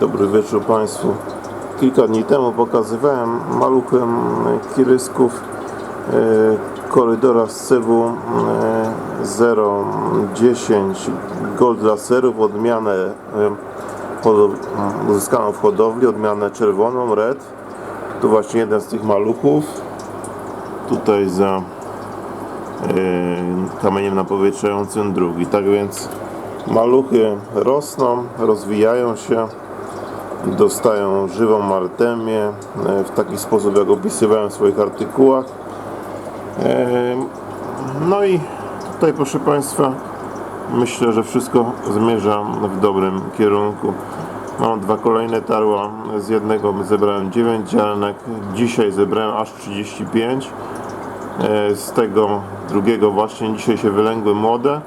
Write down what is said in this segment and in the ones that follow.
Dobry wieczór Państwu. Kilka dni temu pokazywałem maluchem kirysków e, korydora z cewu e, 010 Gold Laserów, odmianę e, uzyskaną w hodowli, odmianę czerwoną, red. Tu właśnie jeden z tych maluchów. Tutaj za e, kamieniem napowietrzającym drugi. Tak więc maluchy rosną, rozwijają się, dostają żywą artemię e, w taki sposób, jak opisywałem w swoich artykułach. E, No i tutaj, proszę Państwa, myślę, że wszystko zmierza w dobrym kierunku. Mam dwa kolejne tarła. Z jednego zebrałem 9 ziarnek. Dzisiaj zebrałem aż 35. E, Z tego drugiego właśnie dzisiaj się wylęgły młode.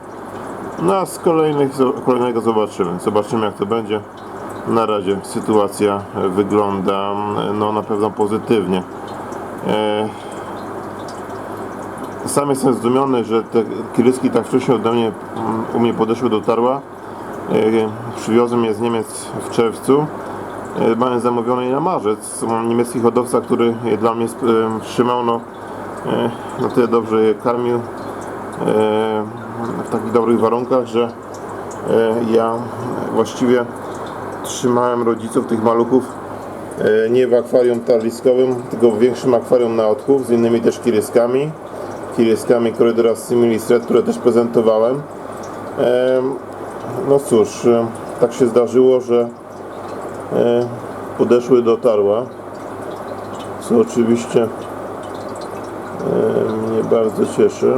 No a z kolejnych, kolejnego zobaczymy. Zobaczymy jak to będzie. Na razie sytuacja wygląda no, na pewno pozytywnie. E, Sam jestem zdumiony, że te kiryski tak wcześnie ode mnie, u mnie podeszły do tarła. E, Przywiozłem je z Niemiec w czerwcu. E, Mamy zamówione je na marzec. Mam niemiecki hodowca, który je dla mnie trzymał. No, na tyle dobrze je karmił w takich dobrych warunkach, że ja właściwie trzymałem rodziców tych maluchów e, nie w akwarium tarliskowym, tylko w większym akwarium na odchów z innymi też kiryskami. Kiryskami korydora Similis Red, które też prezentowałem. Em, No cóż, e, tak się zdarzyło, że e, podeszły do tarła, co oczywiście e, mnie bardzo cieszy.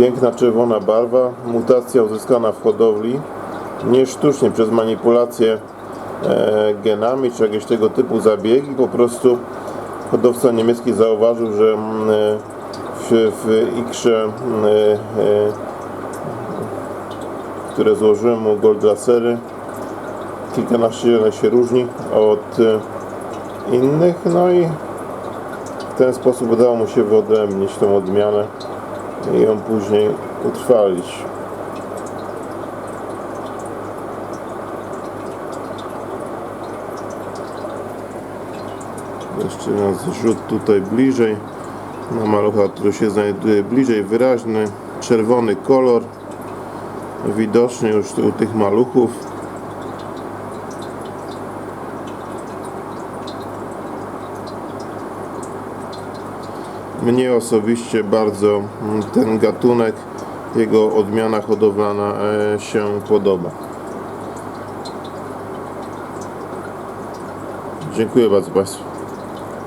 Piękna czerwona barwa, mutacja uzyskana w hodowli, nie sztucznie przez manipulację e, genami czy jakieś tego typu zabiegi, po prostu hodowca niemiecki zauważył, że mm, w, w ikrze, mm, e, e, które złożyłem mu gold lasery, kilkanaście się różni od innych, no i w ten sposób udało mu się wyodrębnić tą odmianę i ją później utrwalić. Jeszcze raz rzut tutaj bliżej na malucha, który się znajduje bliżej, wyraźny czerwony kolor widoczny już u tych maluchów. Mnie osobiście bardzo mm, ten gatunek, jego odmiana hodowlana e, się podoba. Dziękuję bardzo Państwu.